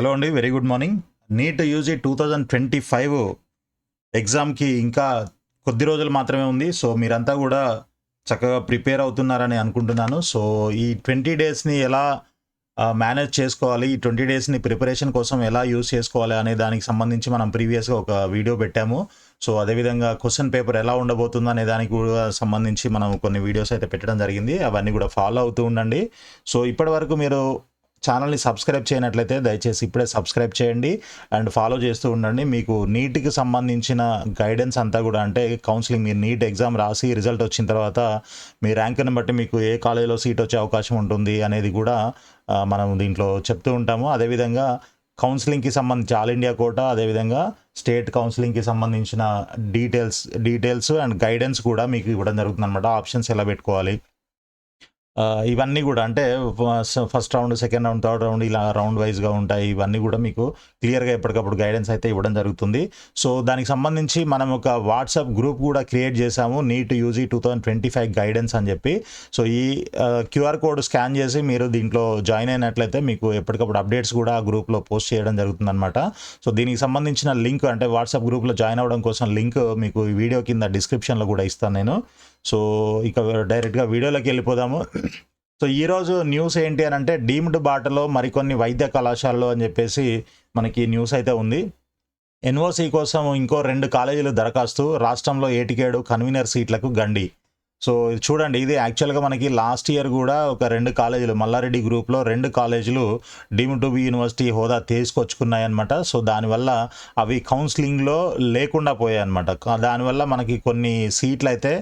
Hello అండి very good morning NEET UG two thousand twenty five ఎగ్జామ్కి ఇంకా కొద్ది రోజులు మాత్రమే ఉంది. సో మీరంతా కూడా చక్కగా ప్రిపేర్ అవుతున్నారని అనుకుంటున్నాను. సో ఈ ట్వంటీ డేస్ని ఎలా మేనేజ్ చేసుకోవాలి? ఈ ట్వంటీ డేస్ని ప్రిపరేషన్ కోసం ఎలా యూస్ చేసుకోవాలి? అనే దానికి సంబంధించి మనం ప్రీవియస్గా ఒక వీడియో పెట్టాము. సో అదేవిధంగా క్వశ్చన్ పేపర్ ఎలా ఉండబోతుందో అనే దానికి కూడా సంబంధించి మనం కొన్ని వీడియోస్ అయితే పెట్టడం జరిగింది. అవన్నీ కూడా ఫాలో అవుతూ ఉండండి. సో ఇప్పటి వరకు మీరు ఛానల్ని సబ్స్క్రైబ్ చేయనట్లయితే దయచేసి ఇప్పుడే సబ్స్క్రైబ్ చేయండి అండ్ ఫాలో చేస్తూ ఉండండి. మీకు నీట్కి సంబంధించిన గైడెన్స్ అంతా కూడా అంటే కౌన్సిలింగ్ మీరు నీట్ ఎగ్జామ్ రాసి రిజల్ట్ వచ్చిన తర్వాత మీ ర్యాంక్ని బట్టి మీకు ఏ కాలేజీలో సీట్ వచ్చే అవకాశం ఉంటుంది అనేది కూడా మనం దీంట్లో చెప్తూ ఉంటాము. అదేవిధంగా కౌన్సిలింగ్కి సంబంధించి ఆల్ ఇండియా కోట అదేవిధంగా స్టేట్ కౌన్సిలింగ్కి సంబంధించిన డీటెయిల్స్ డీటెయిల్స్ అండ్ గైడెన్స్ కూడా మీకు ఇవ్వడం జరుగుతుంది అనమాట ఆప్షన్స్ ఎలా పెట్టుకోవాలి ఇవన్నీ కూడా అంటే first round second round third round ఇలా రౌండ్ వైజ్గా ఉంటాయి. ఇవన్నీ కూడా మీకు క్లియర్గా ఎప్పటికప్పుడు గైడెన్స్ అయితే ఇవ్వడం జరుగుతుంది. సో దానికి సంబంధించి మనం ఒక వాట్సాప్ గ్రూప్ కూడా క్రియేట్ చేశాము. NEET UG two thousand twenty five guidance అని చెప్పి. సో ఈ క్యూఆర్ కోడ్ స్కాన్ చేసి మీరు దీంట్లో జాయిన్ అయినట్లయితే మీకు ఎప్పటికప్పుడు అప్డేట్స్ కూడా ఆ గ్రూప్లో పోస్ట్ చేయడం జరుగుతుంది అనమాట సో దీనికి సంబంధించిన లింక్ అంటే వాట్సాప్ గ్రూప్లో జాయిన్ అవ్వడం కోసం లింక్ మీకు ఈ వీడియో కింద డిస్క్రిప్షన్లో కూడా ఇస్తాను నేను. సో ఇక డైరెక్ట్గా వీడియోలోకి వెళ్ళిపోదాము. సో ఈరోజు న్యూస్ ఏంటి అని అంటే డీమ్డ్ బాటలో మరికొన్ని వైద్య కళాశాలలో అని చెప్పేసి మనకి న్యూస్ అయితే ఉంది. ఎన్ఓసి కోసం ఇంకో రెండు కాలేజీలు దరఖాస్తు రాష్ట్రంలో ఏటికేడు కన్వీనర్ సీట్లకు గండి. సో చూడండి ఇది యాక్చువల్గా మనకి లాస్ట్ ఇయర్ కూడా ఒక రెండు కాలేజీలు మల్లారెడ్డి గ్రూప్లో రెండు కాలేజీలు డీమ్ టు బి యూనివర్సిటీ హోదా తీసుకొచ్చుకున్నాయన్నమాట. సో దానివల్ల అవి కౌన్సిలింగ్లో లేకుండా పోయాయి అనమాట దానివల్ల మనకి కొన్ని సీట్లు అయితే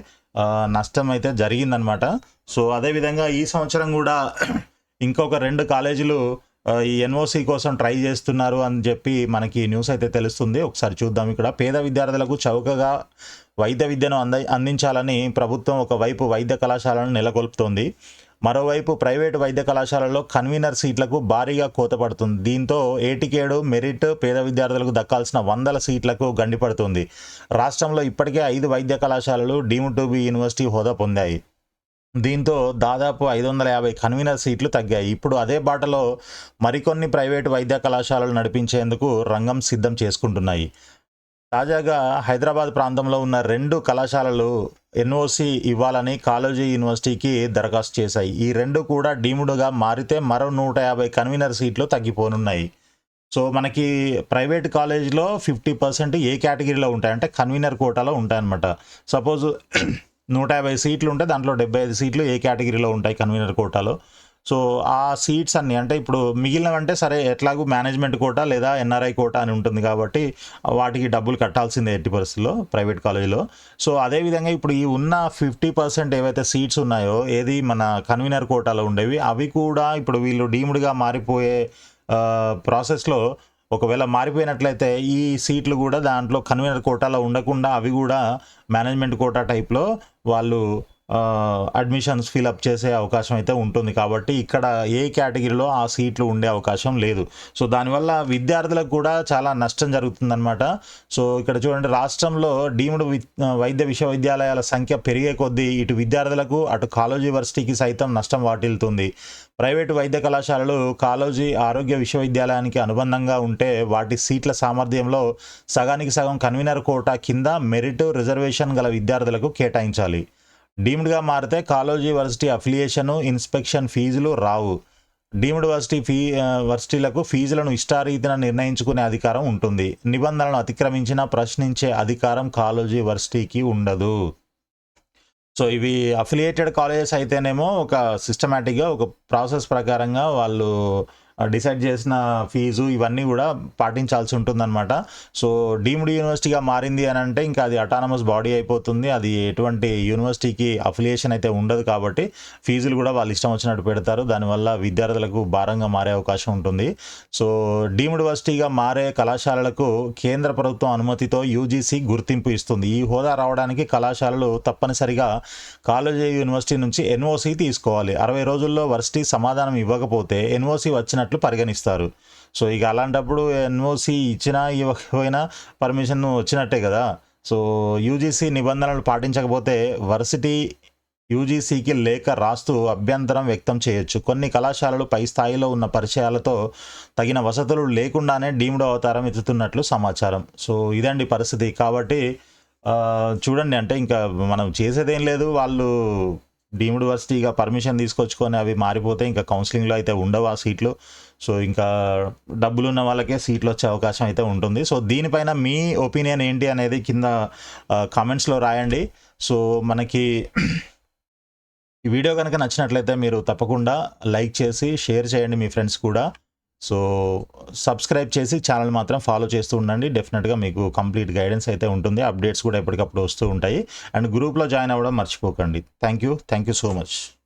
నష్టం అయితే జరిగిందనమాట సో అదేవిధంగా ఈ సంవత్సరం కూడా ఇంకొక రెండు కాలేజీలు ఈ ఎన్ఓసి కోసం ట్రై చేస్తున్నారు అని చెప్పి మనకి న్యూస్ అయితే తెలుస్తుంది. ఒకసారి చూద్దాం ఇక్కడ. పేద విద్యార్థులకు చౌకగా వైద్య విద్యను అంద అందించాలని ప్రభుత్వం ఒకవైపు వైద్య కళాశాలను నెలకొల్పుతోంది. మరోవైపు ప్రైవేటు వైద్య కళాశాలలో కన్వీనర్ సీట్లకు భారీగా కోత పడుతుంది దీంతో ఏటికేడు మెరిట్ పేద విద్యార్థులకు దక్కాల్సిన వందల సీట్లకు గండిపడుతుంది. రాష్ట్రంలో ఇప్పటికే ఐదు వైద్య కళాశాలలు డీమ్ టు బి యూనివర్సిటీ హోదా పొందాయి. దీంతో దాదాపు ఐదు వందల యాభై కన్వీనర్ సీట్లు తగ్గాయి. ఇప్పుడు అదే బాటలో మరికొన్ని ప్రైవేటు వైద్య కళాశాలలు నడిపించేందుకు రంగం సిద్ధం చేసుకుంటున్నాయి. తాజాగా హైదరాబాద్ ప్రాంతంలో ఉన్న రెండు కళాశాలలు ఎన్ఓసి ఇవ్వాలని కాలేజీ యూనివర్సిటీకి దరఖాస్తు చేశాయి. ఈ రెండు కూడా డీముడుగా మారితే మరో నూట యాభై కన్వీనర్ సీట్లు తగ్గిపోనున్నాయి. సో మనకి ప్రైవేట్ కాలేజీలో ఫిఫ్టీ పర్సెంట్ ఏ కేటగిరీలో ఉంటాయి? అంటే కన్వీనర్ కోటాలో ఉంటాయన్నమాట. సపోజ్ నూట యాభై సీట్లు ఉంటే దాంట్లో డెబ్బై ఐదు సీట్లు ఏ కేటగిరీలో ఉంటాయి కన్వీనర్ కోటాలో? సో ఆ సీట్స్ అన్ని అంటే ఇప్పుడు మిగిలినవంటే సరే ఎట్లాగూ మేనేజ్మెంట్ కోటా లేదా ఎన్ఆర్ఐ కోటా అని ఉంటుంది కాబట్టి వాటికి డబ్బులు కట్టాల్సిందే ఎట్టి పరిస్థితుల్లో ప్రైవేట్ కాలేజీలో. సో అదేవిధంగా ఇప్పుడు ఈ ఉన్న ఫిఫ్టీ పర్సెంట్ ఏవైతే సీట్స్ ఉన్నాయో ఏది మన కన్వీనర్ కోటాలో ఉండేవి అవి కూడా ఇప్పుడు వీళ్ళు డీమ్డ్గా మారిపోయే ప్రాసెస్లో ఒకవేళ మారిపోయినట్లయితే ఈ సీట్లు కూడా దాంట్లో కన్వీనర్ కోటాలో ఉండకుండా అవి కూడా మేనేజ్మెంట్ కోటా టైప్లో వాళ్ళు అడ్మిషన్స్ ఫిలప్ చేసే అవకాశం అయితే ఉంటుంది. కాబట్టి ఇక్కడ ఏ కేటగిరీలో ఆ సీట్లు ఉండే అవకాశం లేదు. సో దానివల్ల విద్యార్థులకు కూడా చాలా నష్టం జరుగుతుందన్నమాట. సో ఇక్కడ చూడండి రాష్ట్రంలో డీమ్డ్ వి- వైద్య విశ్వవిద్యాలయాల సంఖ్య పెరిగే కొద్దీ ఇటు విద్యార్థులకు అటు కాలేజీ యూనివర్సిటీకి సైతం నష్టం వాటిల్తుంది ప్రైవేటు వైద్య కళాశాలలు కాలేజీ ఆరోగ్య విశ్వవిద్యాలయానికి అనుబంధంగా ఉంటే వాటి సీట్ల సామర్థ్యంలో సగానికి సగం కన్వీనర్ కోటా కింద మెరిట్ రిజర్వేషన్ గల విద్యార్థులకు కేటాయించాలి. డీమ్డ్గా మారితే కాలేజ్ యూనివర్సిటీ అఫిలియేషను ఇన్స్పెక్షన్ ఫీజులు రావు. డీమ్డ్ వర్సిటీ ఫీ వర్సిటీలకు ఫీజులను ఇష్టారీతిన నిర్ణయించుకునే అధికారం ఉంటుంది. నిబంధనలను అతిక్రమించిన ప్రశ్నించే అధికారం కాలేజీ వర్సిటీకి ఉండదు. సో ఇవి అఫిలియేటెడ్ కాలేజెస్ అయితేనేమో ఒక సిస్టమేటిక్గా ఒక ప్రాసెస్ ప్రకారంగా వాళ్ళు డిసైడ్ చేసిన ఫీజు ఇవన్నీ కూడా పాటించాల్సి ఉంటుందన్నమాట. సో డీమ్డ్ యూనివర్సిటీగా మారింది అని అంటే ఇంకా అది అటానమస్ బాడీ అయిపోతుంది. అది ఎటువంటి యూనివర్సిటీకి అఫిలియేషన్ అయితే ఉండదు కాబట్టి ఫీజులు కూడా వాళ్ళు ఇష్టం వచ్చినట్టు పెడతారు. దానివల్ల విద్యార్థులకు భారంగా మారే అవకాశం ఉంటుంది. సో డీమ్డ్ యూనివర్సిటీగా మారే కళాశాలలకు కేంద్ర ప్రభుత్వం అనుమతితో యూజీసీ గుర్తింపు ఇస్తుంది. ఈ హోదా రావడానికి కళాశాలలు తప్పనిసరిగా కాలేజీ యూనివర్సిటీ నుంచి ఎన్ఓసి తీసుకోవాలి. అరవై రోజుల్లో వర్సిటీ సమాధానం ఇవ్వకపోతే ఎన్ఓసి ఇచ్చినట్లు పరిగణిస్తారు. సో ఇక అలాంటప్పుడు ఎన్ఓసి ఇచ్చినా ఇవ్వకపోయినా పర్మిషన్ వచ్చినట్టే కదా. సో యూజీసీ నిబంధనలు పాటించకపోతే వర్సిటీ యూజీసీకి లేఖ రాస్తూ అభ్యంతరం వ్యక్తం చేయొచ్చు. కొన్ని కళాశాలలు పై స్థాయిలో ఉన్న పరిచయాలతో తగిన వసతులు లేకుండానే డీమ్డ్ అవతారం ఎత్తుతున్నట్లు సమాచారం. సో ఇదండి పరిస్థితి. కాబట్టి చూడండి అంటే ఇంకా మనం చేసేదేం లేదు. వాళ్ళు డీమ్డ్ వర్సిటీగా పర్మిషన్ తీసుకొచ్చుకొని అవి మారిపోతే ఇంకా కౌన్సిలింగ్లో అయితే ఉండవు ఆ సీట్లు. సో ఇంకా డబ్బులు ఉన్న వాళ్ళకే సీట్లు వచ్చే అవకాశం అయితే ఉంటుంది. సో దీనిపైన మీ ఒపీనియన్ ఏంటి అనేది కింద కామెంట్స్లో రాయండి. సో మనకి ఈ వీడియో కనుక నచ్చినట్లయితే మీరు తప్పకుండా లైక్ చేసి షేర్ చేయండి మీ ఫ్రెండ్స్ కూడా. సో సబ్స్క్రైబ్ చేసి ఛానల్ మాత్రం ఫాలో చేస్తూ ఉండండి. డెఫినెట్గా మీకు కంప్లీట్ గైడెన్స్ అయితే ఉంటుంది. అప్డేట్స్ కూడా ఎప్పటికప్పుడు వస్తూ ఉంటాయి. అండ్ గ్రూప్లో జాయిన్ అవ్వడం మర్చిపోకండి. Thank you thank you so much